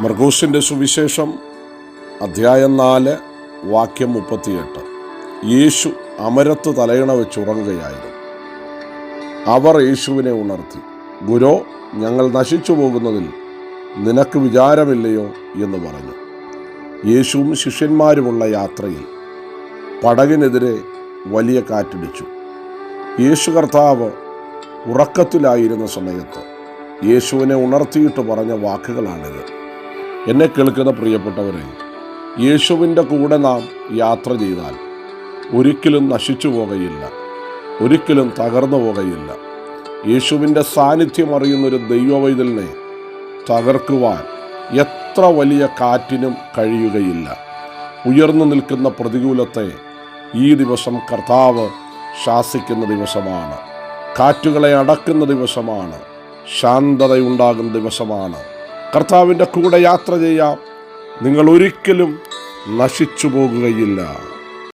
മർഗൂസിന്റെ സുവിശേഷം അധ്യായം നാല് വാക്യം മുപ്പത്തിയെട്ട്. യേശു അമരത്ത് തലയിണ വെച്ചുറങ്ങുകയായിരുന്നു അവർ യേശുവിനെ ഉണർത്തി ഗുരോ ഞങ്ങൾ നശിച്ചു പോകുന്നതിൽ നിനക്ക് വിചാരമില്ലയോ? എന്ന് പറഞ്ഞു. യേശുവും ശിഷ്യന്മാരുമുള്ള യാത്രയിൽ പടകിനെതിരെ വലിയ കാറ്റടിച്ചു. യേശു കർത്താവ് ഉറക്കത്തിലായിരുന്ന സമയത്ത് യേശുവിനെ ഉണർത്തിയിട്ട് പറഞ്ഞ വാക്കുകളാണിത്. എന്നെ കേൾക്കുന്ന പ്രിയപ്പെട്ടവരെ യേശുവിന്റെ കൂടെ നാം യാത്ര ചെയ്താൽ ഒരിക്കലും നശിച്ചു പോകയില്ല ഒരിക്കലും തകർന്നു പോകയില്ല. യേശുവിന്റെ സാന്നിധ്യം അറിയുന്നൊരു ദൈവവൈതലിനെ തകർക്കുവാൻ എത്ര വലിയ കാറ്റിനും കഴിയുകയില്ല. ഉയർന്നു നിൽക്കുന്ന പ്രതികൂലത്തെ ഈ ദിവസം കർത്താവ് ശാസിക്കുന്ന ദിവസമാണ്. കാറ്റുകളെ അടക്കുന്ന ദിവസമാണ്. ശാന്തതയുണ്ടാകുന്ന ദിവസമാണ്. കർത്താവിന്റെ കൂടെ യാത്ര ചെയ്യാം. നിങ്ങൾ ഒരിക്കലും നശിച്ചു പോകുകയില്ല.